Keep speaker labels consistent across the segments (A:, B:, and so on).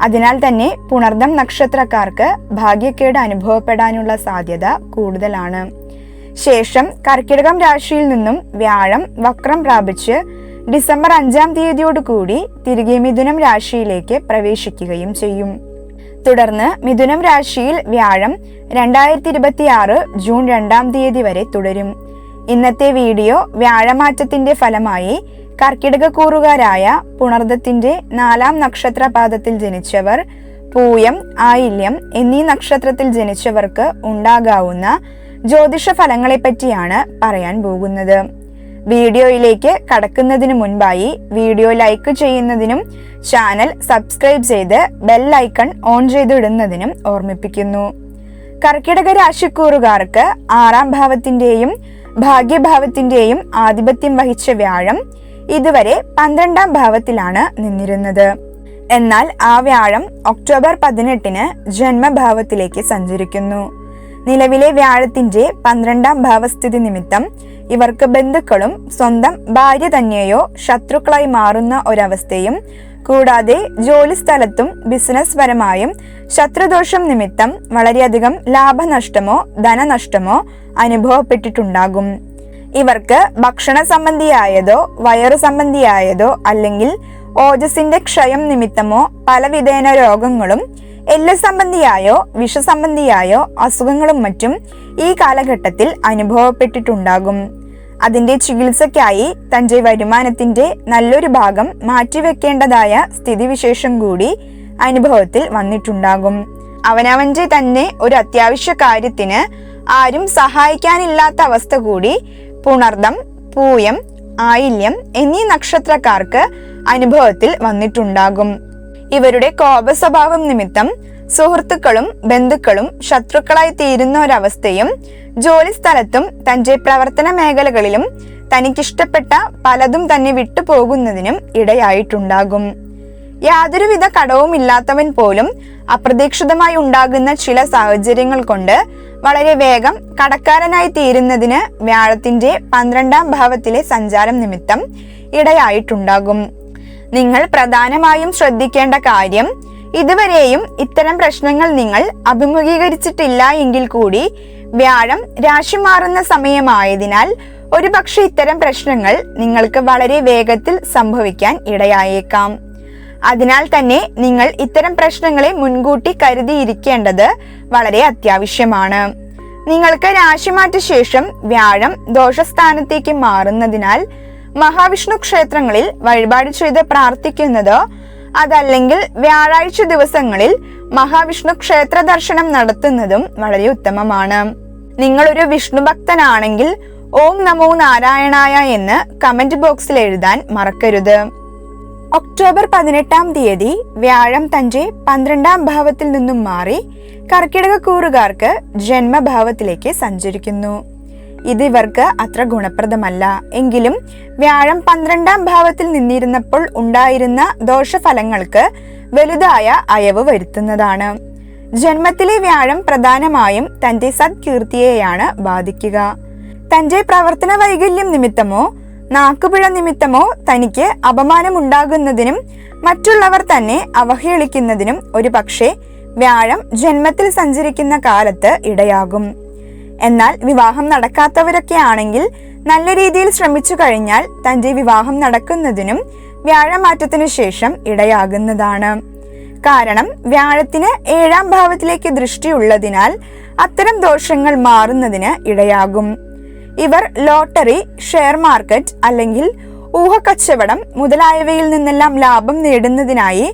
A: അതിനാൽ തന്നെ പുണർദം നക്ഷത്രക്കാർക്ക് ഭാഗ്യക്കേട് അനുഭവപ്പെടാനുള്ള സാധ്യത കൂടുതലാണ്. ശേഷം കർക്കിടകം രാശിയിൽ നിന്നും വ്യാഴം വക്രം പ്രാപിച്ച് ഡിസംബർ അഞ്ചാം തീയതിയോടുകൂടി തിരികെ മിഥുനം രാശിയിലേക്ക് പ്രവേശിക്കുകയും ചെയ്യും. തുടർന്ന് മിഥുനം രാശിയിൽ വ്യാഴം രണ്ടായിരത്തി ഇരുപത്തി ആറ് ജൂൺ രണ്ടാം തീയതി വരെ തുടരും. ഇന്നത്തെ വീഡിയോ വ്യാഴമാറ്റത്തിന്റെ ഫലമായി കർക്കിടക കൂറുകാരായ പുണർദത്തിന്റെ നാലാം നക്ഷത്രപാദത്തിൽ ജനിച്ചവർ പൂയം ആയില്യം എന്നീ നക്ഷത്രത്തിൽ ജനിച്ചവർക്ക് ഉണ്ടാകാവുന്ന ജ്യോതിഷ ഫലങ്ങളെ പറ്റിയാണ് പറയാൻ പോകുന്നത്. വീഡിയോയിലേക്ക് കടക്കുന്നതിന് മുൻപായി വീഡിയോ ലൈക്ക് ചെയ്യുന്നതിനും ചാനൽ സബ്സ്ക്രൈബ് ചെയ്ത് ബെൽ ഐക്കൺ ഓൺ ചെയ്തിടുന്നതിനും ഓർമ്മിപ്പിക്കുന്നു. കർക്കിടക രാശിക്കൂറുകാർക്ക് ആറാം ഭാവത്തിന്റെയും ഭാഗ്യഭാവത്തിന്റെയും ആധിപത്യം വഹിച്ച വ്യാഴം ഇതുവരെ പന്ത്രണ്ടാം ഭാവത്തിലാണ് നിന്നിരുന്നത്. എന്നാൽ ആ വ്യാഴം ഒക്ടോബർ പതിനെട്ടിന് ജന്മഭാവത്തിലേക്ക് സഞ്ചരിക്കുന്നു. നിലവിലെ വ്യാഴത്തിന്റെ പന്ത്രണ്ടാം ഭാവസ്ഥിതി നിമിത്തം ഇവർക്ക് ബന്ധുക്കളും സ്വന്തം ഭാര്യ തന്നെയോ ശത്രുക്കളായി മാറുന്ന ഒരവസ്ഥയും കൂടാതെ ജോലി സ്ഥലത്തും ബിസിനസ് പരമായും ശത്രുദോഷം നിമിത്തം വളരെയധികം ലാഭനഷ്ടമോ ധനനഷ്ടമോ അനുഭവപ്പെട്ടിട്ടുണ്ടാകും. ഇവർക്ക് ഭക്ഷണ സംബന്ധിയായതോ വയറു സംബന്ധിയായതോ അല്ലെങ്കിൽ ഓജസിന്റെ ക്ഷയം നിമിത്തമോ പലവിധേന രോഗങ്ങളും എല്ല് സംബന്ധിയായോ വിഷസംബന്ധിയായോ അസുഖങ്ങളും മറ്റും ഈ കാലഘട്ടത്തിൽ അനുഭവപ്പെട്ടിട്ടുണ്ടാകും. അതിന്റെ ചികിത്സയ്ക്കായി തന്റെ വരുമാനത്തിന്റെ നല്ലൊരു ഭാഗം മാറ്റിവെക്കേണ്ടതായ സ്ഥിതിവിശേഷം കൂടി അനുഭവത്തിൽ വന്നിട്ടുണ്ടാകും. അവനവന്റെ തന്നെ ഒരു അത്യാവശ്യ കാര്യത്തിന് ആരും സഹായിക്കാനില്ലാത്ത അവസ്ഥ കൂടി പുണർദം പൂയം ആയില്യം എന്നീ നക്ഷത്രക്കാർക്ക് അനുഭവത്തിൽ വന്നിട്ടുണ്ടാകും. ഇവരുടെ കോപസ്വഭാവം നിമിത്തം സുഹൃത്തുക്കളും ബന്ധുക്കളും ശത്രുക്കളായി തീരുന്ന ഒരവസ്ഥയും ജോലിസ്ഥലത്തും തന്റെ പ്രവർത്തന മേഖലകളിലും തനിക്കിഷ്ടപ്പെട്ട പലതും തന്നെ വിട്ടുപോകുന്നതിനും ഇടയായിട്ടുണ്ടാകും. യാതൊരുവിധ കടവും ഇല്ലാത്തവൻ പോലും അപ്രതീക്ഷിതമായി ഉണ്ടാകുന്ന ചില സാഹചര്യങ്ങൾ കൊണ്ട് വളരെ വേഗം കടക്കാരനായി തീരുന്നതിന് വ്യാഴത്തിന്റെ പന്ത്രണ്ടാം ഭാവത്തിലെ സഞ്ചാരം നിമിത്തം ഇടയായിട്ടുണ്ടാകും. നിങ്ങൾ പ്രധാനമായും ശ്രദ്ധിക്കേണ്ട കാര്യം ഇതുവരെയും ഇത്തരം പ്രശ്നങ്ങൾ നിങ്ങൾ അഭിമുഖീകരിച്ചിട്ടില്ല എങ്കിൽ കൂടി വ്യാഴം രാശി മാറുന്ന സമയമായതിനാൽ ഒരുപക്ഷെ ഇത്തരം പ്രശ്നങ്ങൾ നിങ്ങൾക്ക് വളരെ വേഗത്തിൽ സംഭവിക്കാൻ ഇടയായേക്കാം. അതിനാൽ തന്നെ നിങ്ങൾ ഇത്തരം പ്രശ്നങ്ങളെ മുൻകൂട്ടി കരുതിയിരിക്കേണ്ടത് വളരെ അത്യാവശ്യമാണ്. നിങ്ങൾക്ക് രാശിമാറ്റ ശേഷം വ്യാഴം ദോഷസ്ഥാനത്തേക്ക് മാറുന്നതിനാൽ മഹാവിഷ്ണു ക്ഷേത്രങ്ങളിൽ വഴിപാട് ചെയ്ത് പ്രാർത്ഥിക്കുന്നതോ അതല്ലെങ്കിൽ വ്യാഴാഴ്ച ദിവസങ്ങളിൽ മഹാവിഷ്ണു ക്ഷേത്ര ദർശനം നടത്തുന്നതും വളരെ ഉത്തമമാണ്. നിങ്ങളൊരു വിഷ്ണു ഭക്തനാണെങ്കിൽ ഓം നമോ നാരായണായ എന്ന് കമന്റ് ബോക്സിൽ എഴുതാൻ മറക്കരുത്. ഒക്ടോബർ പതിനെട്ടാം തീയതി വ്യാഴം തന്റെ പന്ത്രണ്ടാം ഭാവത്തിൽ നിന്നും മാറി കർക്കിടക കൂറുകാർക്ക് ജന്മഭാവത്തിലേക്ക് സഞ്ചരിക്കുന്നു. ഇത് ഇവർക്ക് അത്ര ഗുണപ്രദമല്ല. എങ്കിലും വ്യാഴം പന്ത്രണ്ടാം ഭാവത്തിൽ നിന്നിരുന്നപ്പോൾ ഉണ്ടായിരുന്ന ദോഷഫലങ്ങൾക്ക് വലുതായ അയവ് വരുത്തുന്നതാണ്. ജന്മത്തിലെ വ്യാഴം പ്രധാനമായും തന്റെ സത്കീർത്തിയെയാണ് ബാധിക്കുക. തന്റെ പ്രവർത്തന വൈകല്യം നിമിത്തമോ നാക്കുപിഴ നിമിത്തമോ തനിക്ക് അപമാനമുണ്ടാകുന്നതിനും മറ്റുള്ളവർ തന്നെ അവഹേളിക്കുന്നതിനും ഒരു പക്ഷേ വ്യാഴം ജന്മത്തിൽ സഞ്ചരിക്കുന്ന കാലത്ത് ഇടയാകും. എന്നാൽ വിവാഹം നടക്കാത്തവരൊക്കെ ആണെങ്കിൽ നല്ല രീതിയിൽ ശ്രമിച്ചു കഴിഞ്ഞാൽ തന്റെ വിവാഹം നടക്കുന്നതിനും വ്യാഴമാറ്റത്തിനു ശേഷം ഇടയാകുന്നതാണ്. കാരണം വ്യാഴത്തിന് ഏഴാം ഭാവത്തിലേക്ക് ദൃഷ്ടിയുള്ളതിനാൽ അത്തരം ദോഷങ്ങൾ മാറുന്നതിന് ഇടയാകും. ഇവർ ലോട്ടറി ഷെയർ മാർക്കറ്റ് അല്ലെങ്കിൽ ഊഹക്കച്ചവടം മുതലായവയിൽ നിന്നെല്ലാം ലാഭം നേടുന്നതിനായി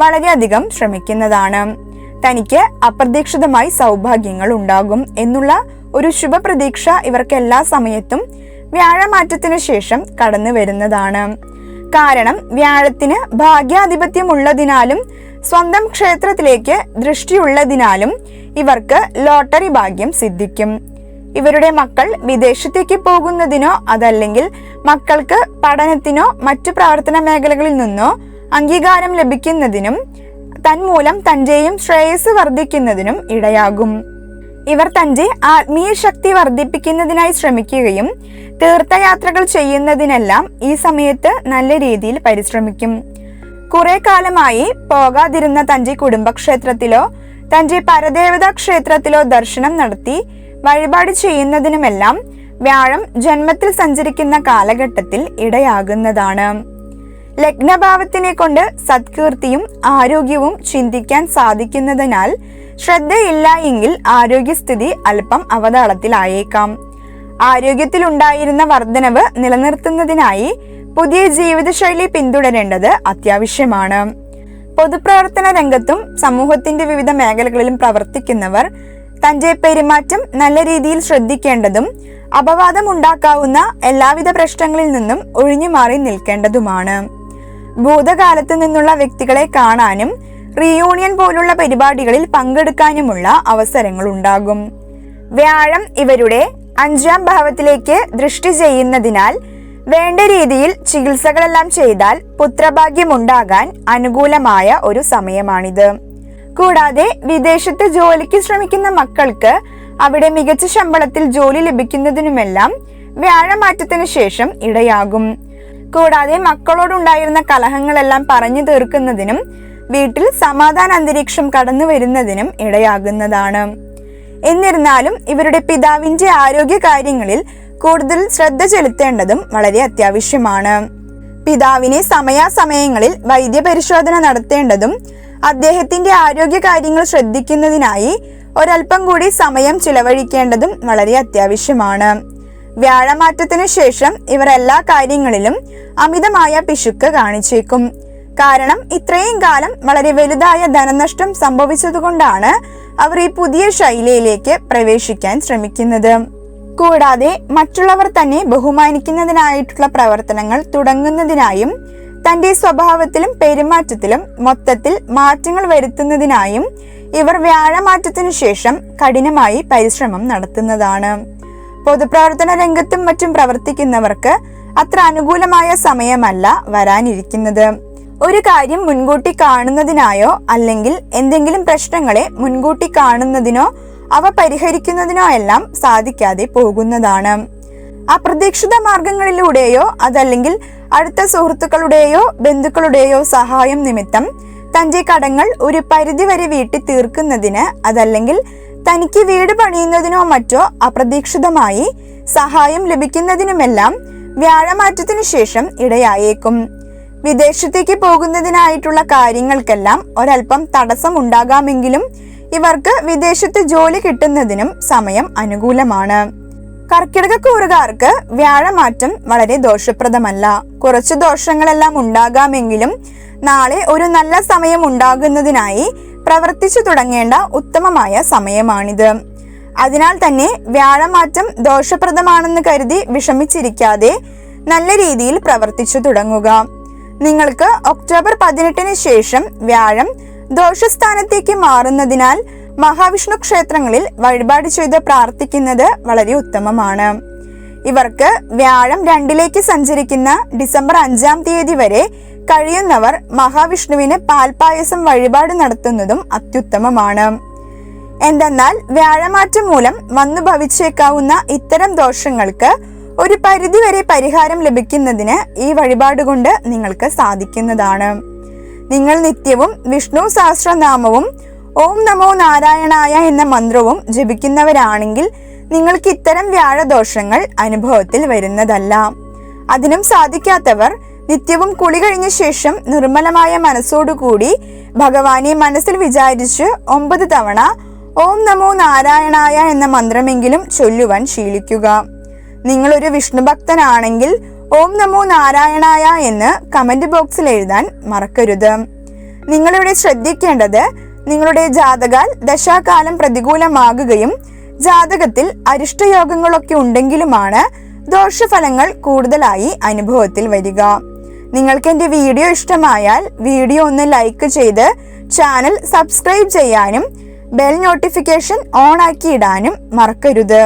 A: വളരെയധികം ശ്രമിക്കുന്നതാണ്. തനിക്ക് അപ്രതീക്ഷിതമായി സൗഭാഗ്യങ്ങൾ ഉണ്ടാകും എന്നുള്ള ഒരു ശുഭപ്രതീക്ഷ ഇവർക്ക് എല്ലാ സമയത്തും വ്യാഴമാറ്റത്തിന് ശേഷം കടന്നു വരുന്നതാണ്. കാരണം വ്യാഴത്തിന് ഭാഗ്യാധിപത്യം ഉള്ളതിനാലും സ്വന്തം ക്ഷേത്രത്തിലേക്ക് ദൃഷ്ടിയുള്ളതിനാലും ഇവർക്ക് ലോട്ടറി ഭാഗ്യം സിദ്ധിക്കും. ഇവരുടെ മക്കൾ വിദേശത്തേക്ക് പോകുന്നതിനോ അതല്ലെങ്കിൽ മക്കൾക്ക് പഠനത്തിനോ മറ്റു പ്രവർത്തന മേഖലകളിൽ നിന്നോ അംഗീകാരം ലഭിക്കുന്നതിനും തന്മൂലം തന്റെയും ശ്രേയസ് വർദ്ധിക്കുന്നതിനും ഇടയാകും. ഇവർ തന്റെ ആത്മീയ ശക്തി വർദ്ധിപ്പിക്കുന്നതിനായി ശ്രമിക്കുകയും തീർത്ഥയാത്രകൾ ചെയ്യുന്നതിനെല്ലാം ഈ സമയത്ത് നല്ല രീതിയിൽ പരിശ്രമിക്കും. കുറെ കാലമായി പോകാതിരുന്ന തന്റെ കുടുംബക്ഷേത്രത്തിലോ തന്റെ പരദേവതാ ക്ഷേത്രത്തിലോ ദർശനം നടത്തി വഴിപാട് ചെയ്യുന്നതിനുമെല്ലാം വ്യാഴം ജന്മത്തിൽ സഞ്ചരിക്കുന്ന കാലഘട്ടത്തിൽ ഇടയാകുന്നതാണ്. ലഗ്നഭാവത്തിനെ കൊണ്ട് സത്കീർത്തിയും ആരോഗ്യവും ചിന്തിക്കാൻ സാധിക്കുന്നതിനാൽ ശ്രദ്ധയില്ല എങ്കിൽ ആരോഗ്യസ്ഥിതി അല്പം അവതാളത്തിലായേക്കാം. ആരോഗ്യത്തിലുണ്ടായിരുന്ന വർധനവ് നിലനിർത്തുന്നതിനായി പുതിയ ജീവിതശൈലി പിന്തുടരേണ്ടത് അത്യാവശ്യമാണ്. പൊതുപ്രവർത്തന രംഗത്തും സമൂഹത്തിന്റെ വിവിധ മേഖലകളിലും പ്രവർത്തിക്കുന്നവർ തന്റെ പെരുമാറ്റം നല്ല രീതിയിൽ ശ്രദ്ധിക്കേണ്ടതും അപവാദം ഉണ്ടാക്കാവുന്ന എല്ലാവിധ പ്രശ്നങ്ങളിൽ നിന്നും ഒഴിഞ്ഞു മാറി നിൽക്കേണ്ടതുമാണ്. ഭൂതകാലത്ത് നിന്നുള്ള വ്യക്തികളെ കാണാനും റീയൂണിയൻ പോലുള്ള പരിപാടികളിൽ പങ്കെടുക്കാനുമുള്ള അവസരങ്ങൾ ഉണ്ടാകും. വ്യാഴം ഇവരുടെ അഞ്ചാം ഭാവത്തിലേക്ക് ദൃഷ്ടി ചെയ്യുന്നതിനാൽ വേണ്ട രീതിയിൽ ചികിത്സകളെല്ലാം ചെയ്താൽ പുത്രഭാഗ്യമുണ്ടാകാൻ അനുകൂലമായ ഒരു സമയമാണിത്. കൂടാതെ വിദേശത്ത് ജോലിക്ക് ശ്രമിക്കുന്ന മക്കൾക്ക് അവിടെ മികച്ച ശമ്പളത്തിൽ ജോലി ലഭിക്കുന്നതിനുമെല്ലാം വ്യാഴമാറ്റത്തിന് ശേഷം ഇടയാകും. കൂടാതെ മക്കളോടുണ്ടായിരുന്ന കലഹങ്ങളെല്ലാം പറഞ്ഞു തീർക്കുന്നതിനും വീട്ടിൽ സമാധാന അന്തരീക്ഷം കടന്നു വരുന്നതിനും ഇടയാകുന്നതാണ്. എന്നിരുന്നാലും ഇവരുടെ പിതാവിന്റെ ആരോഗ്യ കാര്യങ്ങളിൽ കൂടുതൽ ശ്രദ്ധ ചെലുത്തേണ്ടതും വളരെ അത്യാവശ്യമാണ്. പിതാവിനെ സമയാസമയങ്ങളിൽ വൈദ്യപരിശോധന നടത്തേണ്ടതും അദ്ദേഹത്തിന്റെ ആരോഗ്യ കാര്യങ്ങൾ ശ്രദ്ധിക്കുന്നതിനായി ഒരൽപ്പം കൂടി സമയം ചിലവഴിക്കേണ്ടതും വളരെ അത്യാവശ്യമാണ്. വ്യാഴമാറ്റത്തിനു ശേഷം ഇവർ എല്ലാ കാര്യങ്ങളിലും അമിതമായ പിശുക്ക് കാണിച്ചേക്കും. കാരണം ഇത്രയും കാലം വളരെ വലുതായ ധനനഷ്ടം സംഭവിച്ചതുകൊണ്ടാണ് അവർ ഈ പുതിയ ശൈലിയിലേക്ക് പ്രവേശിക്കാൻ ശ്രമിക്കുന്നത്. കൂടാതെ മറ്റുള്ളവർ തന്നെ ബഹുമാനിക്കുന്നതിനായിട്ടുള്ള പ്രവർത്തനങ്ങൾ തുടങ്ങുന്നതിനായും തന്റെ സ്വഭാവത്തിലും പെരുമാറ്റത്തിലും മൊത്തത്തിൽ മാറ്റങ്ങൾ വരുത്തുന്നതിനായും ഇവർ വ്യാഴമാറ്റത്തിനു ശേഷം കഠിനമായി പരിശ്രമം നടത്തുന്നതാണ്. പൊതുപ്രവർത്തന രംഗത്തും മറ്റും പ്രവർത്തിക്കുന്നവർക്ക് അത്ര അനുകൂലമായ സമയമല്ല വരാനിരിക്കുന്നത്. ഒരു കാര്യം മുൻകൂട്ടി കാണുന്നതിനായോ അല്ലെങ്കിൽ എന്തെങ്കിലും പ്രശ്നങ്ങളെ മുൻകൂട്ടി കാണുന്നതിനോ അവ പരിഹരിക്കുന്നതിനോ എല്ലാം സാധിക്കാതെ പോകുന്നതാണ്. അപ്രതീക്ഷിത മാർഗങ്ങളിലൂടെയോ അതല്ലെങ്കിൽ അടുത്ത സുഹൃത്തുക്കളുടെയോ ബന്ധുക്കളുടെയോ സഹായം നിമിത്തം തന്റെ കടങ്ങൾ ഒരു പരിധിവരെ വീട്ടി തീർക്കുന്നതിന് അതല്ലെങ്കിൽ തനിക്ക് വീട് പണിയുന്നതിനോ മറ്റോ അപ്രതീക്ഷിതമായി സഹായം ലഭിക്കുന്നതിനുമെല്ലാം വ്യാഴമാറ്റത്തിനു ശേഷം ഇടയായേക്കും. വിദേശത്തേക്ക് പോകുന്നതിനായിട്ടുള്ള കാര്യങ്ങൾക്കെല്ലാം ഒരൽപ്പം തടസ്സം ഉണ്ടാകാമെങ്കിലും ഇവർക്ക് വിദേശത്ത് ജോലി കിട്ടുന്നതിനും സമയം അനുകൂലമാണ്. കർക്കിടക കൂറുകാർക്ക് വ്യാഴമാറ്റം വളരെ ദോഷപ്രദമല്ല. കുറച്ച് ദോഷങ്ങളെല്ലാം ഉണ്ടാകാമെങ്കിലും നാളെ ഒരു നല്ല സമയം ഉണ്ടാകുന്നതിനായി പ്രവർത്തിച്ചു തുടങ്ങേണ്ട ഉത്തമമായ സമയമാണിത്. അതിനാൽ തന്നെ വ്യാഴമാറ്റം ദോഷപ്രദമാണെന്ന് കരുതി വിഷമിച്ചിരിക്കാതെ നല്ല രീതിയിൽ പ്രവർത്തിച്ചു തുടങ്ങുക. നിങ്ങൾക്ക് ഒക്ടോബർ പതിനെട്ടിന് ശേഷം വ്യാഴം ദോഷസ്ഥാനത്തേക്ക് മാറുന്നതിനാൽ മഹാവിഷ്ണു ക്ഷേത്രങ്ങളിൽ വഴിപാട് ചെയ്ത് പ്രാർത്ഥിക്കുന്നത് വളരെ ഉത്തമമാണ്. ഇവർക്ക് വ്യാഴം രണ്ടിലേക്ക് സഞ്ചരിക്കുന്ന ഡിസംബർ അഞ്ചാം തീയതി വരെ കഴിയുന്നവർ മഹാവിഷ്ണുവിന് പാൽപായസം വഴിപാട് നടത്തുന്നതും അത്യുത്തമമാണ്. എന്തെന്നാൽ വ്യാഴമാറ്റം മൂലം വന്നു ഭവിച്ചേക്കാവുന്ന ഇത്തരം ദോഷങ്ങൾക്ക് ഒരു പരിധിവരെ പരിഹാരം ലഭിക്കുന്നതിന് ഈ വഴിപാട് കൊണ്ട് നിങ്ങൾക്ക് സാധിക്കുന്നതാണ്. നിങ്ങൾ നിത്യവും വിഷ്ണു സഹസ്രനാമവും ഓം നമോ നാരായണായ എന്ന മന്ത്രവും ജപിക്കുന്നവരാണെങ്കിൽ നിങ്ങൾക്ക് ഇത്തരം വ്യാഴദോഷങ്ങൾ അനുഭവത്തിൽ വരുന്നതല്ല. അതിനും സാധിക്കാത്തവർ നിത്യവും കുളി കഴിഞ്ഞ ശേഷം നിർമ്മലമായ മനസ്സോടുകൂടി ഭഗവാനെ മനസ്സിൽ വിചാരിച്ച് ഒമ്പത് തവണ ഓം നമോ നാരായണായ എന്ന മന്ത്രമെങ്കിലും ചൊല്ലുവാൻ ശീലിക്കുക. നിങ്ങളൊരു വിഷ്ണു ഭക്തനാണെങ്കിൽ ഓം നമോ നാരായണായ എന്ന് കമന്റ് ബോക്സിൽ എഴുതാൻ മറക്കരുത്. നിങ്ങളിവിടെ ശ്രദ്ധിക്കേണ്ടത് നിങ്ങളുടെ ജാതകാൽ ദശാകാലം പ്രതികൂലമാകുകയും ജാതകത്തിൽ അരിഷ്ടയോഗങ്ങളൊക്കെ ഉണ്ടെങ്കിലുമാണ് ദോഷഫലങ്ങൾ കൂടുതലായി അനുഭവത്തിൽ വരിക. നിങ്ങൾക്ക് എന്റെ വീഡിയോ ഇഷ്ടമായാൽ വീഡിയോ ഒന്ന് ലൈക്ക് ചെയ്ത് ചാനൽ സബ്സ്ക്രൈബ് ചെയ്യാനും ബെൽ നോട്ടിഫിക്കേഷൻ ഓൺ ആക്കി ഇടാനും മറക്കരുത്.